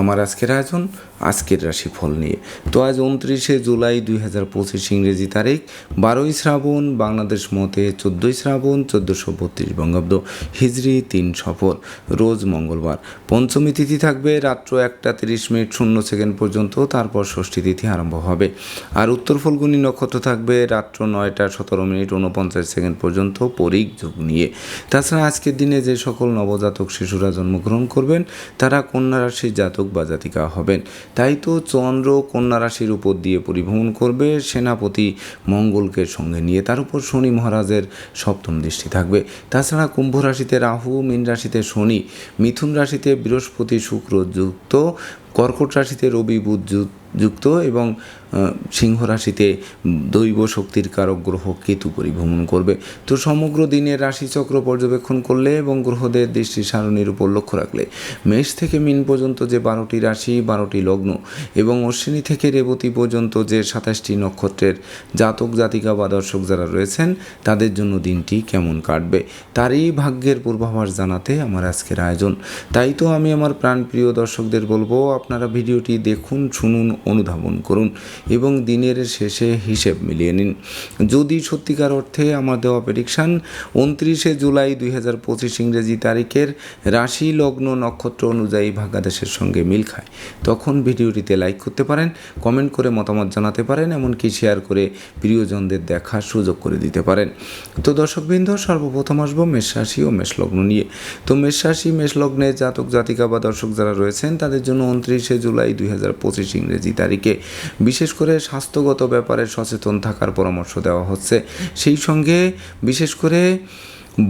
আমার আজকের আয়োজন, আজকের রাশিফল নিয়ে। তো আজ উনত্রিশে জুলাই দুই হাজার পঁচিশ ইংরেজি তারিখ, বারোই শ্রাবণ, বাংলাদেশ মতে চোদ্দোই শ্রাবণ, চোদ্দোশো বত্রিশ বঙ্গাব্দ হিজড়ি তিন সফর রোজ মঙ্গলবার। পঞ্চমী তিথি থাকবে রাত্র একটা তিরিশ মিনিট শূন্য সেকেন্ড পর্যন্ত, তারপর ষষ্ঠী তিথি আরম্ভ হবে। আর উত্তর ফলগুনি নক্ষত্র থাকবে রাত্র নয়টা সতেরো মিনিট উনপঞ্চাশ সেকেন্ড পর্যন্ত, পরিক যোগ নিয়ে। তাছাড়া আজকের দিনে যে সকল নবজাতক শিশুরা জন্মগ্রহণ করবেন, তারা কন্যা রাশির জাতক বা জাতিকা হবেন। তাই তো চন্দ্র কন্যা রাশির উপর দিয়ে পরিভ্রমণ করবে, সেনাপতি মঙ্গলকে সঙ্গে নিয়ে। তার উপর শনি মহারাজের সপ্তম দৃষ্টি থাকবে। তাছাড়া কুম্ভ রাশিতে রাহু, মীন রাশিতে শনি, মিথুন রাশিতে বৃহস্পতি শুক্র যুক্ত, কর্কট রাশিতে রবি বুধ যু- যুক্ত এবং সিংহ রাশিতে দৈব শক্তির কারক গ্রহ কেতু পরিভ্রমণ করবে। তো সমগ্র দিনের রাশিচক্র পর্যবেক্ষণ করলে এবং গ্রহদের দৃষ্টি সারণীর উপর লক্ষ্য রাখলে, মেষ থেকে মিন পর্যন্ত যে বারোটি রাশি, বারোটি লগ্ন এবং অশ্বিনী থেকে রেবতী পর্যন্ত যে সাতাশটি নক্ষত্রের জাতক, জাতিকা বা দর্শক যারা রয়েছেন, তাদের জন্য দিনটি কেমন কাটবে, তারই ভাগ্যের পূর্বাভাস জানাতে আমার আজকের আয়োজন। তাই তো আমি আমার প্রাণপ্রিয় দর্শকদের বলব, আপনারা ভিডিওটি দেখুন, শুনুন অনুধাবন করুন এবং দিনের শেষে হিসেব মিলিয়ে নিন। যদি সত্যিকার অর্থে আমার দেওয়া প্রেডিকশান উনত্রিশে জুলাই দুই হাজার পঁচিশ ইংরেজি তারিখের রাশি লগ্ন নক্ষত্র অনুযায়ী ভাগ্যাদেশের সঙ্গে মিল খায়, তখন ভিডিওটিতে লাইক করতে পারেন কমেন্ট করে মতামত জানাতে পারেন, এমনকি শেয়ার করে প্রিয়জনদের দেখার সুযোগ করে দিতে পারেন। তো দর্শকবৃন্দ, সর্বপ্রথম আসব মেষ রাশি ও মেষলগ্ন নিয়ে। তো মেষ রাশি, মেষ লগ্নে জাতক জাতিকা বা দর্শক যারা রয়েছেন, তাদের জন্য উনত্রিশে জুলাই দুই হাজার পঁচিশ ইংরেজি তারিখে বিশেষ করে স্বাস্থ্যগত ব্যাপারে সচেতন থাকার পরামর্শ দেওয়া হচ্ছে। সেই সঙ্গে বিশেষ করে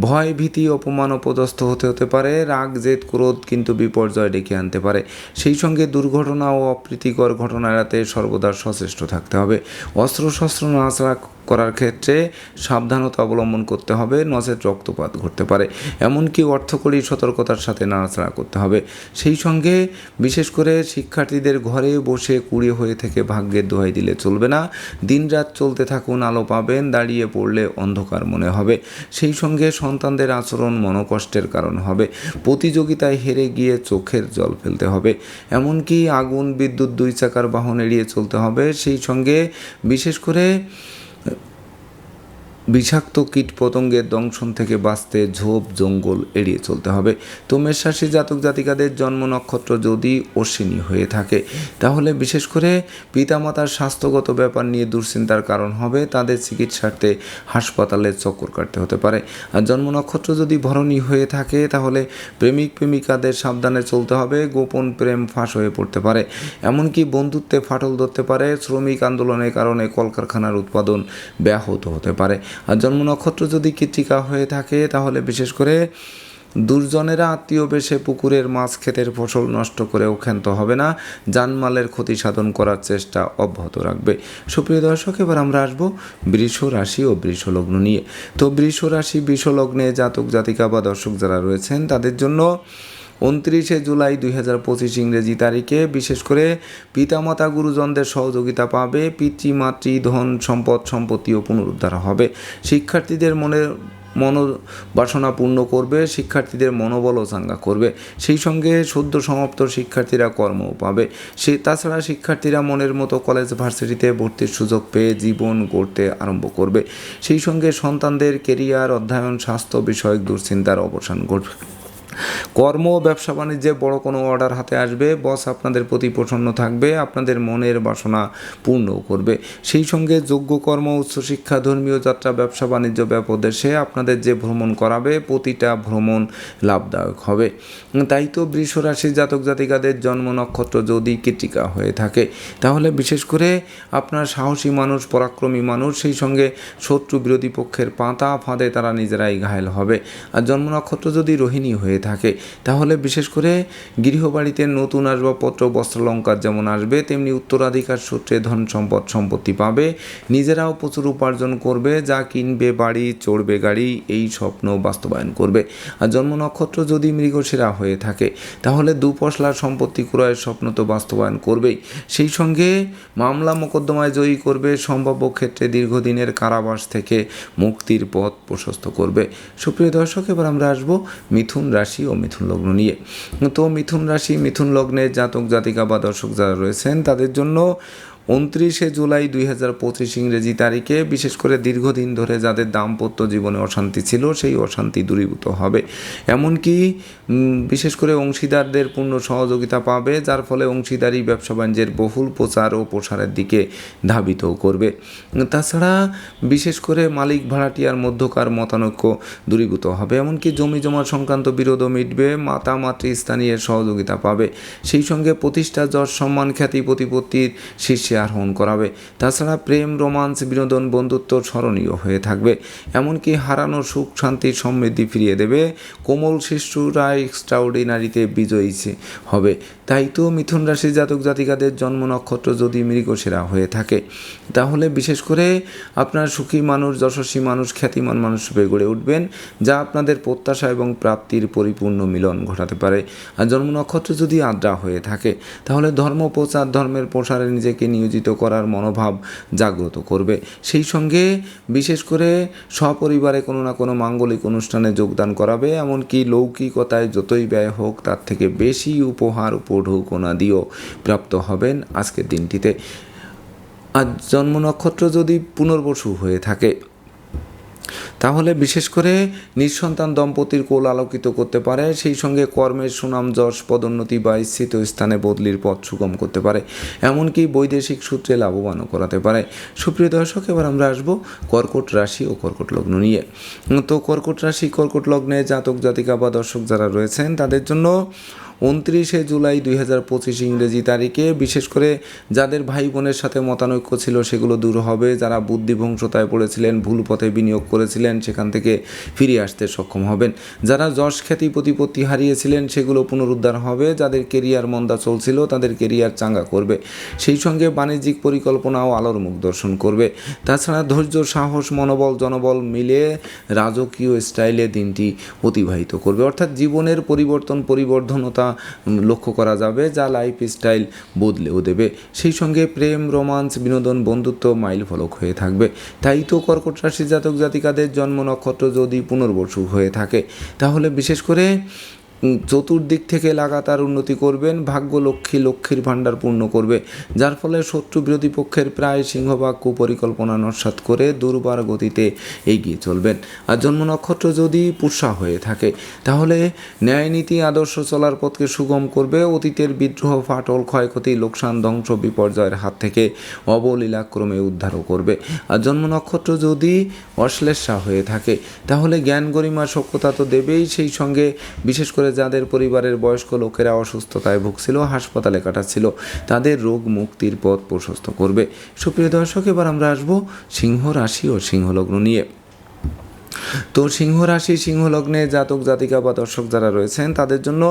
ভয়, ভীতি, অপমান, অপদস্থ হতে হতে পারে, রাগ, জেদ, ক্রোধ কিন্তু বিপর্যয় ডেকে আনতে পারে। সেই সঙ্গে দুর্ঘটনা ও অপ্রীতিকর ঘটনা এড়াতে সর্বদা সচেষ্ট থাকতে হবে। অস্ত্র শস্ত্র নাচড়া করার ক্ষেত্রে সাবধানতা অবলম্বন করতে হবে নচেত রক্তপাত ঘটতে পারে। এমনকি অর্থকরী সতর্কতার সাথে নাড়াচাড়া করতে হবে। সেই সঙ্গে বিশেষ করে শিক্ষার্থীদের ঘরে বসে কুড়িয়ে হয়ে থেকে ভাগ্যের দোহাই দিলে চলবে না। দিনরাত চলতে থাকুন, আলো পাবেন, দাঁড়িয়ে পড়লে অন্ধকার মনে হবে। সেই সঙ্গে সন্তানদের আচরণ মনোকষ্টের কারণ হবে। প্রতিযোগিতায় হেরে গিয়ে চোখের জল ফেলতে হবে। এমনকি আগুন, বিদ্যুৎ দুই চাকার বাহন এড়িয়ে চলতে হবে। সেই সঙ্গে বিশেষ করে Uh, বিষাক্ত কীট পতঙ্গের দংশন থেকে বাঁচতে ঝোপ জঙ্গল এড়িয়ে চলতে হবে। তো মেষরাশি জাতক জাতিকাদের জন্ম নক্ষত্র যদি অশ্বিনী হয়ে থাকে, তাহলে বিশেষ করে পিতামাতার স্বাস্থ্যগত ব্যাপার নিয়ে দুশ্চিন্তার কারণ হবে। তাদের চিকিৎসার্থে হাসপাতালে চক্কর কাটতে হতে পারে। আর জন্ম নক্ষত্র যদি ভরণী হয়ে থাকে, তাহলে প্রেমিক প্রেমিকাদের সাবধানে চলতে হবে। গোপন প্রেম ফাঁস হয়ে পড়তে পারে। এমনকি বন্ধুত্বে ফাটল ধরতে পারে। শ্রমিক আন্দোলনের কারণে কলকারখানার উৎপাদন ব্যাহত হতে পারে। আর জন্ম নক্ষত্র যদি কৃত্তিকা হয়ে থাকে, তাহলে বিশেষ করে দুর্জনেরা আত্মীয় বেশে পুকুরের মাছ ক্ষেতের ফসল নষ্ট করে ক্ষান্ত হবে না। জানমালের ক্ষতি সাধন করার চেষ্টা অব্যাহত রাখবে। সুপ্রিয় দর্শক, এবার আমরা আসব বৃষ রাশি ও বৃষলগ্ন নিয়ে। তো বৃষ রাশি, বৃষ লগ্নে জাতক জাতিকা বা দর্শক যারা রয়েছেন, তাদের জন্য উনত্রিশে জুলাই দুই হাজার পঁচিশ ইংরেজি তারিখে বিশেষ করে পিতামাতা গুরুজনদের সহযোগিতা পাবে পিতৃমাতৃ ধন, সম্পদ সম্পত্তিও পুনরুদ্ধার হবে। শিক্ষার্থীদের মনে মনোবাসনা পূর্ণ করবে, শিক্ষার্থীদের মনোবলও চাঙ্গা করবে। সেই সঙ্গে সদ্য সমাপ্ত শিক্ষার্থীরা কর্মও পাবে। সে, তাছাড়া শিক্ষার্থীরা মনের মতো কলেজ ভার্সিটিতে ভর্তির সুযোগ পেয়ে জীবন গড়তে আরম্ভ করবে। সেই সঙ্গে সন্তানদের কেরিয়ার, অধ্যয়ন, স্বাস্থ্য বিষয়ক দুশ্চিন্তার অবসান ঘটবে। কর্ম ব্যবসা বাণিজ্যে বড় কোনো অর্ডার হাতে আসবে বস আপনাদের প্রতি প্রসন্ন থাকবে, আপনাদের মনের বাসনা পূর্ণ করবে। সেই সঙ্গে যোগ্য কর্ম উচ্চশিক্ষা ধর্মীয় যাত্রা, ব্যবসা বাণিজ্য ব্যাপদেশে আপনাদের যে ভ্রমণ করাবে, প্রতিটা ভ্রমণ লাভদায়ক হবে। তাই তো বৃষ রাশির জাতক জাতিকাদের জন্ম নক্ষত্র যদি কৃতিকা হয়ে থাকে, তাহলে বিশেষ করে আপনার সাহসী মানুষ, পরাক্রমী মানুষ, সেই সঙ্গে শত্রু বিরোধী পক্ষের পাতা ফাঁদে তারা নিজেরাই ঘায়ল হবে। আর জন্ম নক্ষত্র যদি রোহিণী হয়ে থাকে। তাহলে বিশেষ করে গৃহবাড়িতে নতুন আসবাবপত্র, বস্ত্রালঙ্কার যেমন আসবে, তেমনি উত্তরাধিকার সূত্রে ধন সম্পদ সম্পত্তি পাবে। নিজেরাও প্রচুর উপার্জন করবে, যা কিনবে, বাড়ি, চড়বে, গাড়ি, এই স্বপ্ন বাস্তবায়ন করবে। আর জন্ম নক্ষত্র যদি মৃগশিরা হয়ে থাকে, তাহলে দুপশলার সম্পত্তি ক্রয়ের স্বপ্ন তো বাস্তবায়ন করবেই। সেই সঙ্গে মামলা মোকদ্দমায় জয়ী করবে, সম্ভাব্য ক্ষেত্রে দীর্ঘদিনের কারাবাস থেকে মুক্তির পথ প্রশস্ত করবে। সুপ্রিয় দর্শক, এবার আমরা আসব মিথুন রাশি রাশি ও মিথুন লগ্ন নিয়ে। তো মিথুন রাশি, মিথুন লগ্নে জাতক জাতিকা বা দর্শক যারা রয়েছেন, তাদের জন্য উনত্রিশে জুলাই দুই হাজার পঁচিশ ইংরেজি তারিখে, বিশেষ করে দীর্ঘদিন ধরে যাদের দাম্পত্য জীবনে অশান্তি ছিল, সেই অশান্তি দূরীভূত হবে। এমনকি বিশেষ করে অংশীদারদের পূর্ণ সহযোগিতা পাবে, যার ফলে অংশীদারি ব্যবসা বাণিজ্যের বহুল প্রচার ও প্রসারের দিকে ধাবিত করবে। তাছাড়া, বিশেষ করে মালিক ভাড়াটিয়ার মধ্যকার মতানৈক্য দূরীভূত হবে। এমনকি জমি জমা সংক্রান্ত বিরোধও মিটবে মাতা মাতৃ স্থানীয় সহযোগিতা পাবে। সেই সঙ্গে প্রতিষ্ঠা যশ সম্মান খ্যাতি প্রতিপত্তির শীর্ষে আরোহণ করাবে। তাছাড়া প্রেম, রোমান্স, বিনোদন, বন্ধুত্ব স্মরণীয় হয়ে থাকবে। এমনকি হারানো সুখ, শান্তি, সমৃদ্ধি ফিরিয়ে দেবে। কোমল শিশুরা এক্সট্রাঅর্ডিনারিতে বিজয়ী হবে। তাই তো মিথুন রাশি জাতক জাতিকাদের জন্ম নক্ষত্র যদি মৃগশিরা হয়ে থাকে, তাহলে বিশেষ করে আপনার সুখী মানুষ, যশস্বী মানুষ, খ্যাতিমান মানুষ রূপে গড়ে উঠবেন, যা আপনাদের প্রত্যাশা এবং প্রাপ্তির পরিপূর্ণ মিলন ঘটাতে পারে। আর জন্ম নক্ষত্র যদি আদ্রা হয়ে থাকে, তাহলে ধর্ম প্রচার ধর্মের প্রসারে নিজেকে নিয়োজিত করার মনোভাব জাগ্রত করবে। সেই সঙ্গে বিশেষ করে সপরিবারে কোনো না কোনো মাঙ্গলিক অনুষ্ঠানে যোগদান করাবে, এমনকি লৌকিকতায় যতই ব্যয় হোক তার থেকে বেশি উপহার উপঢৌকনা দিয়েও প্রাপ্ত হবেন আজকের দিনটিতে। আর জন্ম নক্ষত্র যদি পুনর্বসু হয়ে থাকে তাহলে বিশেষ করে নিঃসন্তান দম্পতির কোল আলোকিত করতে পারে, সেই সঙ্গে কর্মের সুনাম, যশ, পদোন্নতি বা স্থিত স্থানে বদলির পথ সুগম করতে পারে, এমনকি বৈদেশিক সূত্রে লাভবানও করাতে পারে। সুপ্রিয় দর্শক, এবার আমরা আসব কর্কট রাশি ও কর্কট লগ্ন নিয়ে। তো কর্কট রাশি, কর্কট লগ্নে জাতক জাতিকা বা দর্শক যারা রয়েছেন, তাদের জন্য উনত্রিশে জুলাই দুই হাজার পঁচিশ ইংরেজি তারিখে। বিশেষ করে যাদের ভাই বোনের সাথে মতানৈক্য ছিল, সেগুলো দূর হবে। যারা বুদ্ধিভংসতায় পড়েছিলেন, ভুল পথে বিনিয়োগ করেছিলেন, সেখান থেকে ফিরে আসতে সক্ষম হবেন। যারা যশ খ্যাতি প্রতিপত্তি হারিয়েছিলেন, সেগুলো পুনরুদ্ধার হবে। যাদের কেরিয়ার মন্দা চলছিল, তাদের কেরিয়ার চাঙ্গা করবে। সেই সঙ্গে বাণিজ্যিক পরিকল্পনাও আলোর মুখ দর্শন করবে। তাছাড়া ধৈর্য, সাহস, মনোবল, জনবল মিলে রাজকীয় স্টাইলে দিনটি অতিবাহিত করবে। অর্থাৎ জীবনের পরিবর্তন পরিবর্ধনতা উম, লক্ষ্য করা যাবে যা লাইফ স্টাইল বদলেও দেবে। সেই সঙ্গে প্রেম রোমান্স বিনোদন বন্ধুত্ব মাইল ফলক হয়ে থাকবে। তাই তো কর্কট রাশি জাতক জাতিকাদের জন্ম নক্ষত্র যদি পুনর্বসু হয়ে থাকে তাহলে বিশেষ করে চতুর্দিক থেকে লাগাতার উন্নতি করবেন ভাগ্য লক্ষ্মী লক্ষ্মীর ভাণ্ডার পূর্ণ করবে। যার ফলে শত্রু বিরোধী পক্ষের প্রায় সিংহভাগ কুপরিকল্পনা নস্বাত করে দুর্বার গতিতে এগিয়ে চলবেন। আর জন্ম নক্ষত্র যদি পুষা হয়ে থাকে, তাহলে ন্যায়নীতি আদর্শ চলার পথকে সুগম করবে। অতীতের বিদ্রোহ, ফাটল, ক্ষয়ক্ষতি, লোকসান, ধ্বংস, বিপর্যয়ের হাত থেকে অবলীলাক্রমে উদ্ধারও করবে। আর জন্ম নক্ষত্র যদি অশ্লেষা হয়ে থাকে, তাহলে জ্ঞান গরিমা সভ্যতা তো দেবেই, সেই সঙ্গে বিশেষ করে যাদের পরিবারের বয়স্ক লোকেরা অসুস্থতায় ভুগছিল, হাসপাতালে কাটাচ্ছিল, তাদের রোগ মুক্তির পথ প্রশস্ত করবে। সুপ্রিয় দর্শক, এবার আমরা আসব সিংহ রাশি ও সিংহলগ্ন নিয়ে। তো সিংহ রাশি, সিংহ লগ্নে জাতক, জাতিকা বা দর্শক যারা রয়েছেন, তাদের জন্য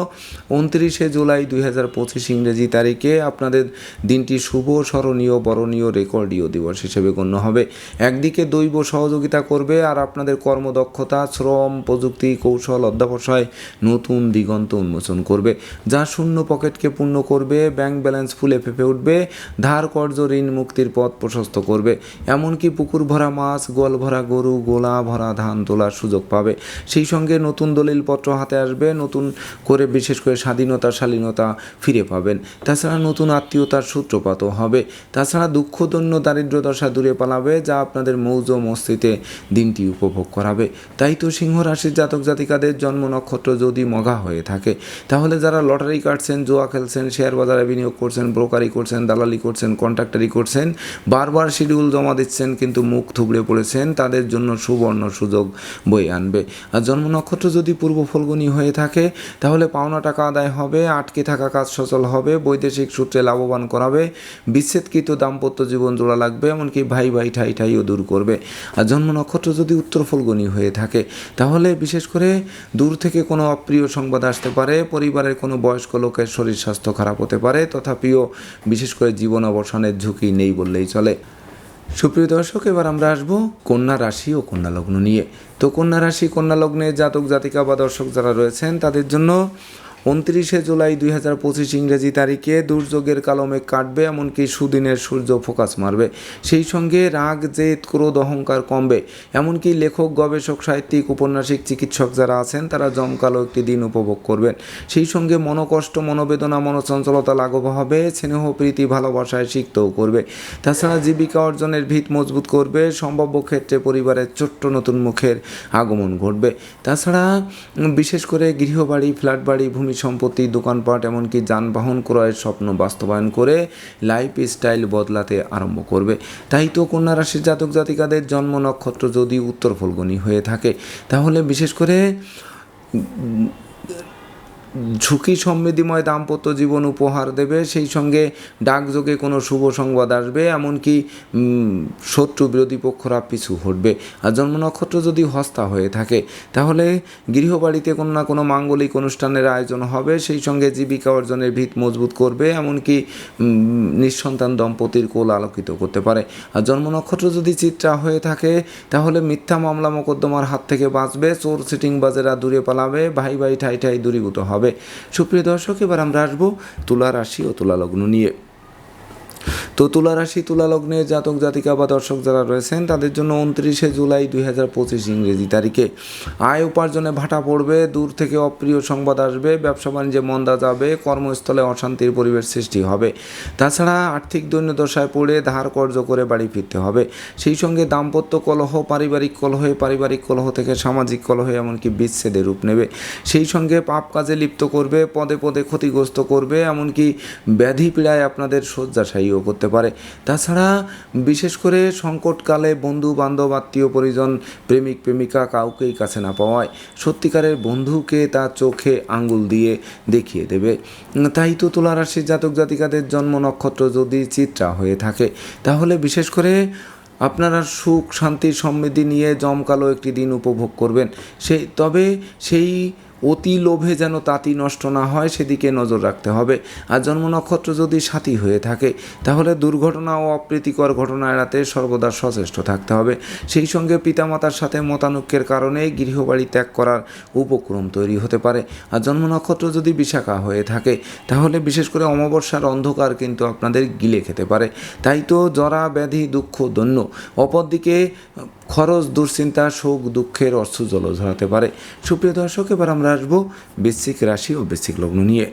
উনত্রিশে জুলাই দুই হাজার পঁচিশ ইংরেজি তারিখে আপনাদের দিনটি শুভ, স্মরণীয়, বরণীয়, রেকর্ডীয় দিবস হিসেবে গণ্য হবে। একদিকে দৈব সহযোগিতা করবে আর আপনাদের কর্মদক্ষতা, শ্রম, প্রযুক্তি, কৌশল, অধ্যাবসায় নতুন দিগন্ত উন্মোচন করবে। যা শূন্য পকেটকে পূর্ণ করবে, ব্যাংক ব্যালেন্স ফুলে ফেপে উঠবে, ধার কর্য ঋণ, মুক্তির পথ প্রশস্ত করবে। এমনকি পুকুর ভরা মাছ, গোয়াল ভরা গরু, গোলা ভরা ধান তোলার সুযোগ পাবে। সেই সঙ্গে নতুন দলিলপত্র হাতে আসবে, নতুন করে বিশেষ করে স্বাধীনতা, শালীনতা ফিরে পাবেন। তাছাড়া নতুন আত্মীয়তার সূত্রপাতও হবে। তাছাড়া দুঃখদন্য দারিদ্র দশা দূরে পালাবে, যা আপনাদের মৌজ মস্তিতে দিনটি উপভোগ করাবে। তাই তো সিংহ রাশির জাতক জাতিকাদের জন্ম নক্ষত্র যদি মঘা হয়ে থাকে, তাহলে যারা লটারি কাটছেন, জোয়া খেলছেন, শেয়ার বাজারে বিনিয়োগ করছেন, ব্রোকারি করছেন, দালালি করছেন, কন্ট্রাক্টারি করছেন, বারবার শিডিউল জমা দিচ্ছেন, কিন্তু মুখ থুবড়ে পড়েছেন, তাদের জন্য সুবর্ণ সুযোগ বয়ে আনবে। আর জন্ম নক্ষত্র যদি পূর্ব ফলগুনি হয়ে থাকে, তাহলে পাওনা টাকা আদায় হবে, আটকে থাকা কাজ সচল হবে, বৈদেশিক সূত্রে লাভবান করাবে, বিচ্ছেদকৃত দাম্পত্য জীবন জোড়া লাগবে, এমনকি ভাই ভাই ঠাই ঠাইও দূর করবে। আর জন্ম নক্ষত্র যদি উত্তর ফলগুনি হয়ে থাকে, তাহলে বিশেষ করে দূর থেকে কোনো অপ্রিয় সংবাদ আসতে পারে, পরিবারের কোনো বয়স্ক লোকের শরীর স্বাস্থ্য খারাপ হতে পারে তথাপিও বিশেষ করে জীবন অবসানের ঝুঁকি নেই বললেই চলে। সুপ্রিয় দর্শক, এবার আমরা আসব কন্যা রাশি ও কন্যা লগ্ন নিয়ে। তো কন্যা রাশি, কন্যা লগ্নে জাতক, জাতিকা বা দর্শক যারা রয়েছেন, তাদের জন্য উনত্রিশে জুলাই দুই হাজার পঁচিশ ইংরেজি তারিখে দুর্যোগের কালমে কাটবে, এমনকি সুদিনের সূর্য ফোকাস মারবে। সেই সঙ্গে রাগ, জেদ, ক্রোধ, অহংকার কমবে। এমনকি লেখক, গবেষক, সাহিত্যিক, উপন্যাসিক, চিকিৎসক যারা আছেন, তারা জমকালো একটি দিন উপভোগ করবেন। সেই সঙ্গে মনোকষ্ট, মনোবেদনা, মনোচঞ্চলতা লাঘব হবে, স্নেহ, প্রীতি, ভালোবাসায় সিক্তও করবে। তাছাড়া জীবিকা অর্জনের ভিত মজবুত করবে, সম্ভাব্য ক্ষেত্রে পরিবারের ছোট্ট নতুন মুখের আগমন ঘটবে। তাছাড়া বিশেষ করে গৃহবাড়ি ফ্ল্যাট বাড়ি ভূমি সম্পত্তি, দোকানপাট, এমনকি যানবাহন ক্রয়ের স্বপ্ন বাস্তবায়ন করে লাইফ স্টাইল বদলাতে আরম্ভ করবে। তাই তো কন্যা রাশির জাতক জাতিকাদের জন্ম নক্ষত্র যদি উত্তর ফলগুনি হয়ে থাকে, তাহলে বিশেষ করে ঝুঁকি সমৃদ্ধিময় দাম্পত্য জীবন উপহার দেবে, সেই সঙ্গে ডাকযোগে কোনো শুভ সংবাদ আসবে, এমনকি শত্রু বিরোধী পক্ষরা পিছু হটবে। আর জন্ম নক্ষত্র যদি হস্তা হয়ে থাকে, তাহলে গৃহবাড়িতে কোনো না কোনো মাঙ্গলিক অনুষ্ঠানের আয়োজন হবে, সেই সঙ্গে জীবিকা অর্জনের ভিত মজবুত করবে, এমনকি নিঃসন্তান দম্পতির কোল আলোকিত করতে পারে। আর জন্ম নক্ষত্র যদি চিত্রা হয়ে থাকে, তাহলে মিথ্যা মামলা মোকদ্দমার হাত থেকে বাঁচবে, চোর সিটিং বাজেরা দূরে পালাবে, ভাই ভাই ঠাই ঠাই দূরীভূত হবে। সুপ্রিয় দর্শক এবার আমরা আসব তুলা রাশি ও তুলা লগ্ন নিয়ে। তো তুলা রাশি তুলা লগ্নে জাতক, জাতিকা বা দর্শক যারা রয়েছেন, তাদের জন্য উনত্রিশে জুলাই দুই হাজার পঁচিশ ইংরেজি তারিখে আয় উপার্জনে ভাটা পড়বে, দূর থেকে অপ্রিয় সংবাদ আসবে, ব্যবসা বাণিজ্যে মন্দা যাবে, কর্মস্থলে অশান্তির পরিবেশ সৃষ্টি হবে। তাছাড়া আর্থিক দৈন্যদশায় পড়ে ধার কর্য করে বাড়ি ফিরতে হবে। সেই সঙ্গে দাম্পত্য কলহ, পারিবারিক কলহে পারিবারিক কলহ থেকে সামাজিক কলহে, এমনকি বিচ্ছেদের রূপ নেবে। সেই সঙ্গে পাপ কাজে লিপ্ত করবে, পদে পদে ক্ষতিগ্রস্ত করবে, এমনকি ব্যাধি পীড়ায় আপনাদের শয্যাশায়ীও করতে পারে। তাছাড়া বিশেষ করে সংকটকালে বন্ধু বান্ধব আত্মীয়, পরিজন, প্রেমিক, প্রেমিকা কাউকেই কাছে না পাওয়ায় সত্যিকারের বন্ধুকে তার চোখে আঙ্গুল দিয়ে দেখিয়ে দেবে। তাই তো তুলা রাশির জাতক জাতিকাদের জন্ম নক্ষত্র যদি চিত্রা হয়ে থাকে, তাহলে বিশেষ করে আপনারা সুখ, শান্তি, সমৃদ্ধি নিয়ে জমকালো একটি দিন উপভোগ করবেন। সেই তবে সেই অতি লোভে যেন তাঁতি নষ্ট না হয়, সেদিকে নজর রাখতে হবে। আর জন্ম নক্ষত্র যদি সাথী হয়ে থাকে, তাহলে দুর্ঘটনা ও অপ্রীতিকর ঘটনা এড়াতে সর্বদা সচেষ্ট থাকতে হবে। সেই সঙ্গে পিতামাতার সাথে মতানৈক্যের কারণে গৃহবাড়ি ত্যাগ করার উপক্রম তৈরি হতে পারে। আর জন্ম নক্ষত্র যদি বিশাখা হয়ে থাকে, তাহলে বিশেষ করে অমাবস্যার অন্ধকার কিন্তু আপনাদের গিলে খেতে পারে। তাই তো জরা, ব্যাধি, দুঃখ, দৈন্য, অপরদিকে খরচ, দুশ্চিন্তা, শোক, দুঃখের অর্থ জল ঝরাতে পারে। সুপ্রিয় দর্শক, এবার আমরা আসব বৃশ্চিক রাশি ও বৃশ্চিক লগ্ন নিয়ে।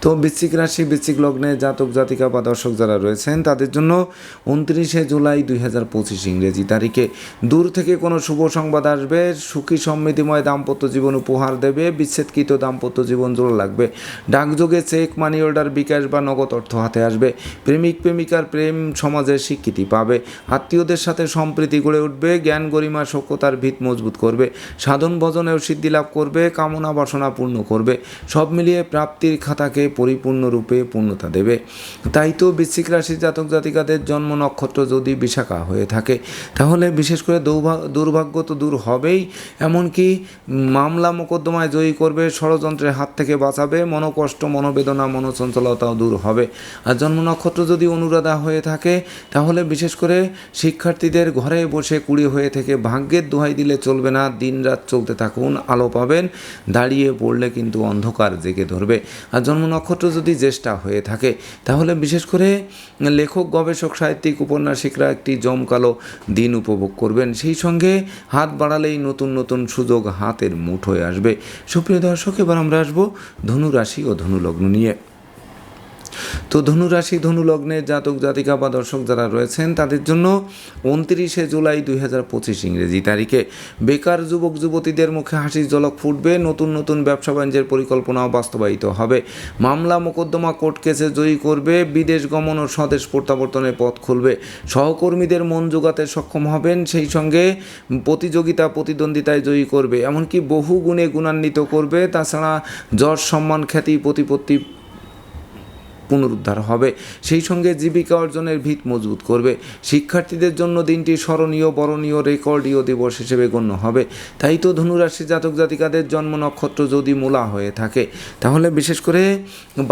তো বৃশ্চিক রাশি, বৃশ্চিক লগ্নে জাতক, জাতিকা বা দর্শক যারা রয়েছেন, তাদের জন্য উনত্রিশে জুলাই দুই হাজার পঁচিশ ইংরেজি তারিখে। দূর থেকে কোনো শুভ সংবাদ আসবে, সুখী, সমৃদ্ধিময় দাম্পত্য জীবন উপহার দেবে, বিচ্ছেদকৃত দাম্পত্য জীবন জোর লাগবে। ডাকযোগে চেক, মানি অর্ডার, বিকাশ বা নগদ অর্থ হাতে আসবে। প্রেমিক, প্রেমিকার প্রেম সমাজের স্বীকৃতি পাবে। আত্মীয়দের সাথে সম্প্রীতি গড়ে উঠবে, জ্ঞান গরিমা সক্ষতার ভিত মজবুত করবে। সাধন ভজনেও সিদ্ধি লাভ করবে কামনা বাসনা পূর্ণ করবে। সব মিলিয়ে প্রাপ্তির খাতাকে পরিপূর্ণরূপে পূর্ণতা দেবে। তাই তো বৃশ্চিক রাশির জাতক জাতিকাদের জন্ম নক্ষত্র যদি বিশাখা হয়ে থাকে, তাহলে বিশেষ করে দৌর্ভা- দুর্ভাগ্য তো দূর হবেই। এমনকি মামলা মোকদ্দমায় জয়ী করবে, ষড়যন্ত্রের হাত থেকে বাঁচাবে, মনোকষ্ট, মনোবেদনা, মনোচঞ্চলতাও দূর হবে। আর জন্ম নক্ষত্র যদি অনুরাধা হয়ে থাকে, তাহলে বিশেষ করে শিক্ষার্থীদের ঘরে বসে কুড়ি হয়ে থেকে ভাগ্যের দোহাই দিলে চলবে না, দিনরাত চলতে থাকুন, আলো পাবেন। দাঁড়িয়ে পড়লে কিন্তু অন্ধকার জেগে ধরবে। আর জন্ম নক্ষত্র যদি জ্যেষ্ঠা হয়ে থাকে, তাহলে বিশেষ করে লেখক, গবেষক, সাহিত্যিক, উপন্যাসিকরা একটি জমকালো দিন উপভোগ করবেন। সেই সঙ্গে হাত বাড়ালেই নতুন নতুন সুযোগ হাতের মুঠোয় আসবে। সুপ্রিয় দর্শক, এবার আমরা আসব ধনুরাশি ও ধনুলগ্ন নিয়ে। তো ধনুরাশি ধনু লগ্নে জাতক, জাতিকা বা দর্শক যারা রয়েছেন, তাদের জন্য উনত্রিশে জুলাই দুই হাজার পঁচিশ ইংরেজি তারিখে বেকার যুবক, যুবতীদের মুখে হাসির ঝলক ফুটবে, নতুন নতুন ব্যবসা বাণিজ্যের পরিকল্পনাও বাস্তবায়িত হবে। মামলা, মোকদ্দমা, কোর্ট কেসে জয়ী করবে, বিদেশ গমন ও স্বদেশ প্রত্যাবর্তনের পথ খুলবে। সহকর্মীদের মন যোগাতে সক্ষম হবেন, সেই সঙ্গে প্রতিযোগিতা, প্রতিদ্বন্দ্বিতায় জয়ী করবে। এমনকি বহু গুণে গুণান্বিত করবে, তাছাড়া যশ, সম্মান, খ্যাতি, প্রতিপত্তি পুনরুদ্ধার হবে। সেই সঙ্গে জীবিকা অর্জনের ভিত মজবুত করবে। শিক্ষার্থীদের জন্য দিনটি স্মরণীয়, বরণীয় রেকর্ডীয় দিবস হিসেবে গণ্য হবে। তাই তো ধনুরাশি জাতক জাতিকাদের জন্ম নক্ষত্র যদি মূলা হয়ে থাকে, তাহলে বিশেষ করে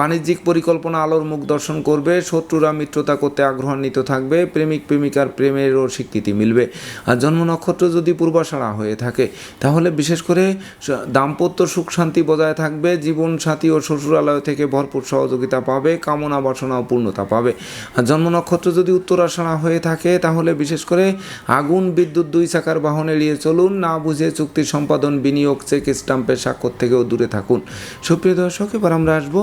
বাণিজ্যিক পরিকল্পনা আলোর মুখ দর্শন করবে, শত্রুরা মিত্রতা করতে আগ্রহান্বিত থাকবে, প্রেমিক, প্রেমিকার প্রেমেরও স্বীকৃতি মিলবে। আর জন্ম নক্ষত্র যদি পূর্বাশাড়া হয়ে থাকে, তাহলে বিশেষ করে দাম্পত্য সুখ শান্তি বজায় থাকবে জীবন সাথী ও শ্বশুরালয় থেকে ভরপুর সহযোগিতা পাবে কামনা বাসনা পূর্ণতা পাবে। আর জন্ম নক্ষত্র যদি উত্তরাষাড়া হয়ে থাকে, তাহলে বিশেষ করে আগুন, বিদ্যুৎ দুই চাকার বাহন এড়িয়ে চলুন। না বুঝে চুক্তি সম্পাদন, বিনিয়োগ, চেক স্টাম্পের স্বাক্ষর থেকেও দূরে থাকুন। সুপ্রিয় দর্শক, এবার আমরা আসব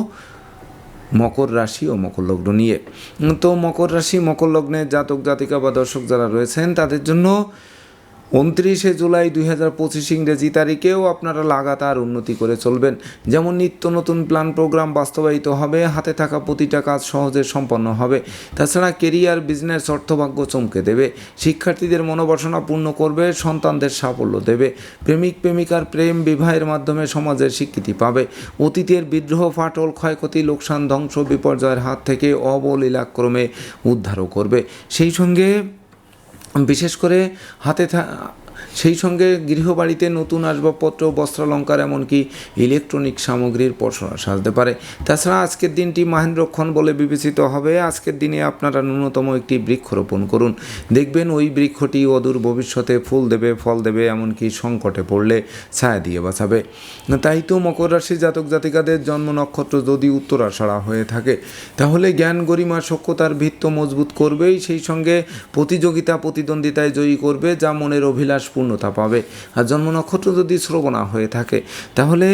মকর রাশি ও মকর লগ্ন নিয়ে। তো মকর রাশি, মকর লগ্নের জাতক জাতিকা বা দর্শক যারা রয়েছেন, তাদের জন্য উনত্রিশে জুলাই দুই হাজার পঁচিশ ইংরেজি তারিখেও আপনারা লাগাতার উন্নতি করে চলবেন। যেমন নিত্য নতুন প্ল্যান প্রোগ্রাম বাস্তবায়িত হবে, হাতে থাকা প্রতিটা কাজ সহজে সম্পন্ন হবে। তাছাড়া কেরিয়ার, বিজনেস, অর্থভাগ্য চমকে দেবে। শিক্ষার্থীদের মনোবাসনা পূর্ণ করবে, সন্তানদের সাফল্য দেবে। প্রেমিক, প্রেমিকার প্রেম বিবাহের মাধ্যমে সমাজের স্বীকৃতি পাবে। অতীতের বিদ্রোহ, ফাটল, ক্ষয়ক্ষতি, লোকসান, ধ্বংস, বিপর্যয়ের হাত থেকে অবলীলাক্রমে উদ্ধারও করবে। সেই সঙ্গে বিশেষ করে হাতে সেই সঙ্গে গৃহবাড়িতে নতুন আসবাবপত্র, বস্ত্রালঙ্কার, এমনকি ইলেকট্রনিক সামগ্রীর পসরা সাজতে পারে। তাছাড়া আজকের দিনটি মাহেন্দ্রক্ষণ বলে বিবেচিত হবে। আজকের দিনে আপনারা ন্যূনতম একটি বৃক্ষরোপণ করুন। দেখবেন ওই বৃক্ষটি অদূর ভবিষ্যতে ফুল দেবে, ফল দেবে, এমনকি সংকটে পড়লে ছায়া দিয়ে বাঁচাবে। তাই তো মকর রাশির জাতক জাতিকাদের জন্ম নক্ষত্র যদি উত্তরাষাড়া হয়ে থাকে, তাহলে জ্ঞান গরিমা সক্ষতার ভিত্ত মজবুত করবেই। সেই সঙ্গে প্রতিযোগিতা, প্রতিদ্বন্দ্বিতায় জয়ী করবে, যা মনের অভিলাষ পূর্ণতা পাবে। আর জন্ম নক্ষত্র যদি শ্রবণা হয়ে থাকে, তাহলে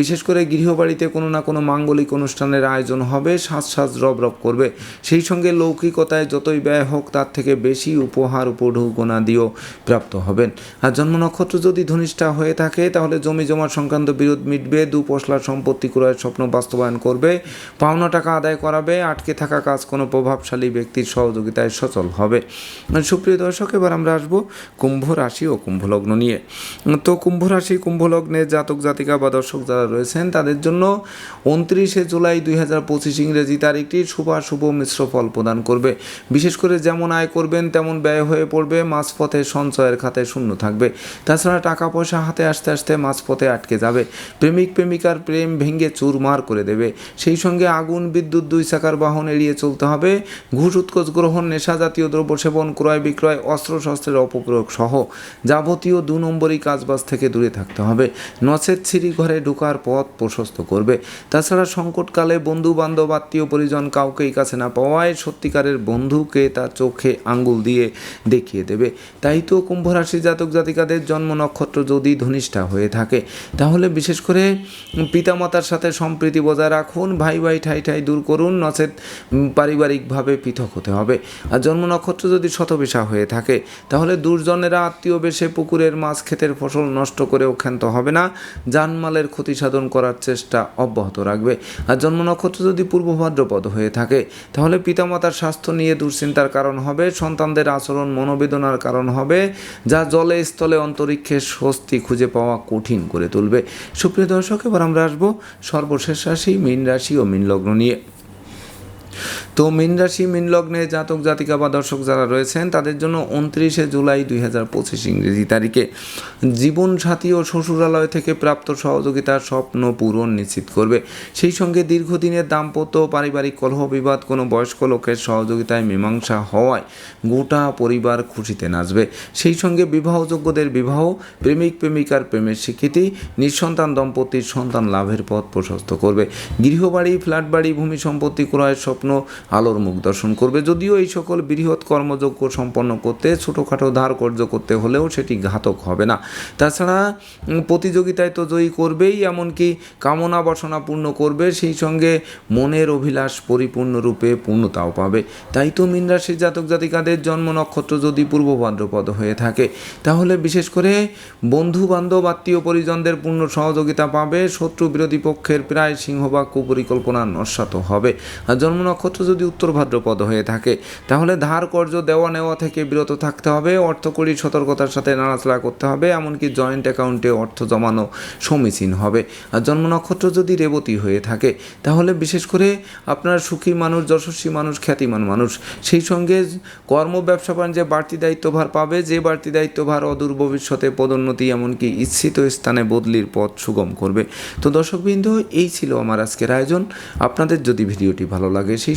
বিশেষ করে গৃহবাড়িতে কোনো না কোনো মাঙ্গলিক অনুষ্ঠানের আয়োজন হবে, সাজ সাজ রব রব করবে। সেই সঙ্গে লৌকিকতায় যতই ব্যয় হোক, তার থেকে বেশি উপহার উপঢৌকনা দিয়েও প্রাপ্ত হবেন। আর জন্ম নক্ষত্র যদি ধনিষ্ঠা হয়ে থাকে, তাহলে জমি জমা সংক্রান্ত বিরোধ মিটবে, দু পশলার সম্পত্তি ক্রয়ের স্বপ্ন বাস্তবায়ন করবে, পাওনা টাকা আদায় করাবে, আটকে থাকা কাজ কোনো প্রভাবশালী ব্যক্তির সহযোগিতায় সচল হবে। সুপ্রিয় দর্শক, এবার আমরা আসব কুম্ভ রাশি কুম্ভ লগ্ন নিয়ে। তো কুম্ভ রাশি কুম্ভ লগ্নের জাতক, জাতিকা বা দর্শক যারা রয়েছেন, তাদের জন্য উনত্রিশে জুলাই দুই হাজার পঁচিশ ইংরেজি তারিখটি শুভাশুভ মিশ্র ফল প্রদান করবে। বিশেষ করে যেমন আয় করবেন, তেমন ব্যয় হয়ে পড়বে, মাঝপথে সঞ্চয়ের খাতে শূন্য থাকবে। তাছাড়া টাকা পয়সা হাতে আসতে আসতে মাঝপথে আটকে যাবে। প্রেমিক, প্রেমিকার প্রেম ভেঙে চুরমার করে দেবে। সেই সঙ্গে আগুন, বিদ্যুৎ, দুই চাকার বাহন এড়িয়ে চলতে হবে। ঘুষ, উৎকোচ, গ্রহণ, নেশা জাতীয় দ্রব্য সেবন ক্রয় বিক্রয় অস্ত্রশস্ত্রের অপপ্রয়োগ সহ। যাবতীয় দু নম্বরই কাজবাজ থেকে দূরে থাকতে হবে। নচেত ছিঁড়ি ঘরে ঢোকার পথ প্রশস্ত করবে। তাছাড়া সংকটকালে বন্ধু বান্ধব আত্মীয় পরিজন কাউকেই কাছে না পাওয়ায় সত্যিকারের বন্ধুকে তার চোখে আঙ্গুল দিয়ে দেখিয়ে দেবে। তাই তো কুম্ভরাশি জাতক জাতিকাদের জন্ম নক্ষত্র যদি ধনিষ্ঠা হয়ে থাকে, তাহলে বিশেষ করে পিতামাতার সাথে সম্প্রীতি বজায় রাখুন, ভাই ভাই ঠাই ঠাই দূর করুন, নচেত পারিবারিকভাবে পৃথক হতে হবে। আর জন্ম নক্ষত্র যদি শতবিশা হয়ে থাকে, তাহলে দুর্জনেরা আত্মীয় বেশে পুকুরের মাছ ক্ষেতের ফসল নষ্ট করেও ক্ষান্ত হবে না। জানমালের ক্ষতি সাধন করার চেষ্টা অব্যাহত রাখবে। আর জন্ম নক্ষত্র যদি পূর্ব ভাদ্রপদ হয়ে থাকে, তাহলে পিতামাতার স্বাস্থ্য নিয়ে দুশ্চিন্তার কারণ হবে, সন্তানদের আচরণ মনোবেদনার কারণ হবে, যা জলে, স্থলে, অন্তরিক্ষে স্বস্তি খুঁজে পাওয়া কঠিন করে তুলবে। সুপ্রিয় দর্শক, এবার আমরা আসব সর্বশেষ রাশি, মীন রাশি ও মীন লগ্ন নিয়ে। তো মীন রাশি, মীন লগ্নে জাতক, জাতিকা বা দর্শক যারা রয়েছেন, তাদের জন্য উনত্রিশে জুলাই দুই হাজার পঁচিশ ইংরেজি তারিখে জীবন সাথী ও শ্বশুরালয় থেকে প্রাপ্ত সহযোগিতার স্বপ্ন পূরণ নিশ্চিত করবে। সেই সঙ্গে দীর্ঘদিনের দাম্পত্য পারিবারিক কলহ বিবাদ কোনো বয়স্ক লোকের সহযোগিতায় মীমাংসা হওয়ায় গোটা পরিবার খুশিতে নাচবে। সেই সঙ্গে বিবাহযোগ্যদের বিবাহ, প্রেমিক, প্রেমিকার প্রেমের স্বীকৃতি, নিঃসন্তান দম্পতির সন্তান লাভের পথ প্রশস্ত করবে। গৃহবাড়ি ফ্ল্যাট বাড়ি ভূমি সম্পত্তি ক্রয়ের স্বপ্ন আলোর মুখ দর্শন করবে। যদিও এই সকল বৃহৎ কর্মযজ্ঞ সম্পন্ন করতে, ছোটোখাটো ধার কর্য করতে হলেও সেটি ঘাতক হবে না। তাছাড়া প্রতিযোগিতায় তো জয়ী করবেই, এমনকি কামনা বাসনা পূর্ণ করবে, সেই সঙ্গে মনের অভিলাষ পরিপূর্ণরূপে পূর্ণতাও পাবে। তাই তো মীন রাশির জাতক জাতিকাদের জন্ম নক্ষত্র যদি পূর্ব ভাদ্রপদ হয়ে থাকে, তাহলে বিশেষ করে বন্ধু বান্ধব আত্মীয় পরিজনদের পূর্ণ সহযোগিতা পাবে, শত্রু বিরোধী পক্ষের প্রায় সিংহভাগ কুপরিকল্পনা নস্বাত হবে। আর জন্ম নক্ষত্র যদি উত্তর ভাদ্রপদ হয়ে থাকে, তাহলে ধার কর্য দেওয়া নেওয়া থেকে বিরত থাকতে হবে অর্থকরী সতর্কতার সাথে নাড়াচাড়া করতে হবে, এমনকি জয়েন্ট অ্যাকাউন্টে অর্থ জমানো সমীচীন হবে। আর জন্ম নক্ষত্র যদি রেবতী হয়ে থাকে, তাহলে বিশেষ করে আপনার সুখী মানুষ, যশস্বী মানুষ, খ্যাতিমান মানুষ, সেই সঙ্গে কর্ম ব্যবসা বাণিজ্যে বাড়তি দায়িত্বভার পাবে, যে বাড়তি দায়িত্বভার অদূর ভবিষ্যতে পদোন্নতি, এমনকি ইচ্ছিত স্থানে বদলির পথ সুগম করবে। তো দর্শকবৃন্দ, এই ছিল আমার আজকের আয়োজন। আপনাদের যদি ভিডিওটি ভালো লাগে, সেই